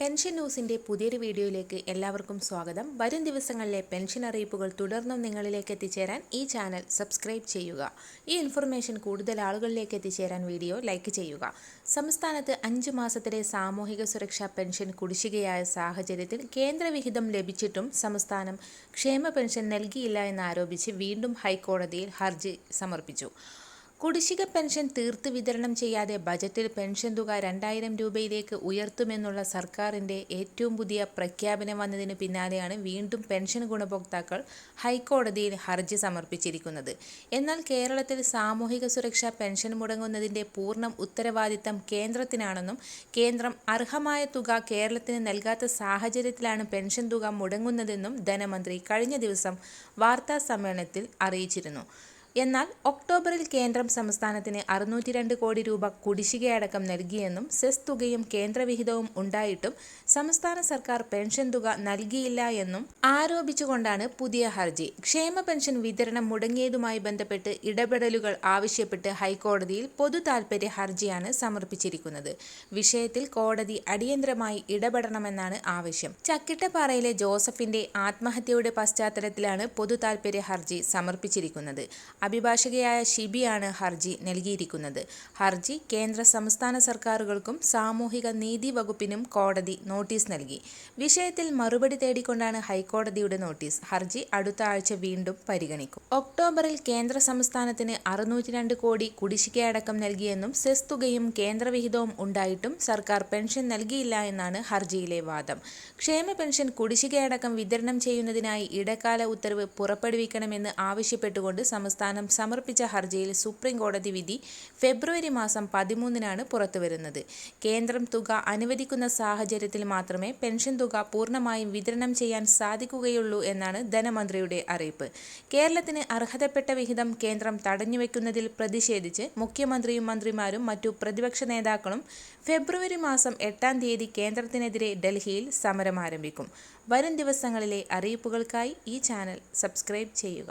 Pension ന്യൂസിന്റെ പുതിയൊരു വീഡിയോയിലേക്ക് എല്ലാവർക്കും സ്വാഗതം. വരും ദിവസങ്ങളിലെ പെൻഷൻ അറിയിപ്പുകൾ തുടർന്നും നിങ്ങളിലേക്ക് എത്തിച്ചേരാൻ ഈ ചാനൽ സബ്സ്ക്രൈബ് ചെയ്യുക. ഈ ഇൻഫർമേഷൻ കൂടുതൽ ആളുകളിലേക്ക് എത്തിച്ചേരാൻ വീഡിയോ ലൈക്ക് ചെയ്യുക. സംസ്ഥാനത്ത് അഞ്ച് മാസത്തിലെ സാമൂഹിക സുരക്ഷാ പെൻഷൻ കുടിശ്ശികയായ സാഹചര്യത്തിൽ കേന്ദ്രവിഹിതം ലഭിച്ചിട്ടും സംസ്ഥാനം ക്ഷേമ പെൻഷൻ നൽകിയില്ല എന്നാരോപിച്ച് വീണ്ടും ഹൈക്കോടതിയിൽ ഹർജി സമർപ്പിച്ചു. കുടിശ്ശിക പെൻഷൻ തീർത്ത് വിതരണം ചെയ്യാതെ ബജറ്റിൽ പെൻഷൻ തുക രണ്ടായിരം രൂപയിലേക്ക് ഉയർത്തുമെന്നുള്ള സർക്കാരിന്റെ ഏറ്റവും പുതിയ പ്രഖ്യാപനം വന്നതിന് പിന്നാലെയാണ് വീണ്ടും പെൻഷൻ ഗുണഭോക്താക്കൾ ഹൈക്കോടതിയിൽ ഹർജി സമർപ്പിച്ചിരിക്കുന്നത്. എന്നാൽ കേരളത്തിൽ സാമൂഹിക സുരക്ഷാ പെൻഷൻ മുടങ്ങുന്നതിന്റെ പൂർണ ഉത്തരവാദിത്തം കേന്ദ്രത്തിനാണെന്നും കേന്ദ്രം അർഹമായ തുക കേരളത്തിന് നൽകാത്ത സാഹചര്യത്തിലാണ് പെൻഷൻ തുക മുടങ്ങുന്നതെന്നും ധനമന്ത്രി കഴിഞ്ഞ ദിവസം വാർത്താ സമ്മേളനത്തിൽ അറിയിച്ചിരുന്നു. എന്നാൽ ഒക്ടോബറിൽ കേന്ദ്രം സംസ്ഥാനത്തിന് അറുന്നൂറ്റി രണ്ട് കോടി രൂപ കുടിശ്ശികയടക്കം നൽകിയെന്നും സെസ് തുകയും കേന്ദ്രവിഹിതവും ഉണ്ടായിട്ടും സംസ്ഥാന സർക്കാർ പെൻഷൻ തുക നൽകിയില്ല എന്നും ആരോപിച്ചുകൊണ്ടാണ് പുതിയ ഹർജി. ക്ഷേമ പെൻഷൻ വിതരണം മുടങ്ങിയതുമായി ബന്ധപ്പെട്ട് ഇടപെടലുകൾ ആവശ്യപ്പെട്ട് ഹൈക്കോടതിയിൽ പൊതു താൽപര്യ ഹർജിയാണ് സമർപ്പിച്ചിരിക്കുന്നത്. വിഷയത്തിൽ കോടതി അടിയന്തരമായി ഇടപെടണമെന്നാണ് ആവശ്യം. ചക്കിട്ടപ്പാറയിലെ ജോസഫിന്റെ ആത്മഹത്യയുടെ പശ്ചാത്തലത്തിലാണ് പൊതു താൽപര്യ ഹർജി സമർപ്പിച്ചിരിക്കുന്നത്. അഭിഭാഷകയായ ഷിബിയാണ് ഹർജി നൽകിയിരിക്കുന്നത്. ഹർജി കേന്ദ്ര സംസ്ഥാന സർക്കാരുകൾക്കും സാമൂഹിക നീതി വകുപ്പിനും കോടതി നോട്ടീസ് നൽകി. വിഷയത്തിൽ മറുപടി തേടിക്കൊണ്ടാണ് ഹൈക്കോടതിയുടെ നോട്ടീസ്. ഹർജി അടുത്ത ആഴ്ച വീണ്ടും പരിഗണിക്കും. ഒക്ടോബറിൽ കേന്ദ്ര സംസ്ഥാനത്തിന് അറുന്നൂറ്റി കോടി കുടിശ്ശികയടക്കം നൽകിയെന്നും സെസ് തുകയും കേന്ദ്രവിഹിതവും ഉണ്ടായിട്ടും സർക്കാർ പെൻഷൻ നൽകിയില്ല എന്നാണ് ഹർജിയിലെ വാദം. ക്ഷേമ പെൻഷൻ കുടിശ്ശികയടക്കം വിതരണം ചെയ്യുന്നതിനായി ഇടക്കാല ഉത്തരവ് പുറപ്പെടുവിക്കണമെന്ന് ആവശ്യപ്പെട്ടുകൊണ്ട് സംസ്ഥാനം സമർപ്പിച്ച ഹർജിയിൽ സുപ്രീം കോടതി വിധി ഫെബ്രുവരി മാസം പതിമൂന്നിനാണ് പുറത്തുവരുന്നത്. കേന്ദ്രം തുക അനുവദിക്കുന്ന സാഹചര്യത്തിൽ മാത്രമേ പെൻഷൻ തുക പൂർണമായും വിതരണം ചെയ്യാൻ സാധിക്കുകയുള്ളൂ എന്നാണ് ധനമന്ത്രിയുടെ അറിയിപ്പ്. കേരളത്തിന് അർഹതപ്പെട്ട വിഹിതം കേന്ദ്രം തടഞ്ഞുവെക്കുന്നതിൽ പ്രതിഷേധിച്ച് മുഖ്യമന്ത്രിയും മന്ത്രിമാരും മറ്റു പ്രതിപക്ഷ നേതാക്കളും ഫെബ്രുവരി മാസം എട്ടാം തീയതി കേന്ദ്രത്തിനെതിരെ ഡൽഹിയിൽ സമരം ആരംഭിക്കും. വരും ദിവസങ്ങളിലെ അറിയിപ്പുകൾക്കായി ഈ ചാനൽ സബ്സ്ക്രൈബ് ചെയ്യുക.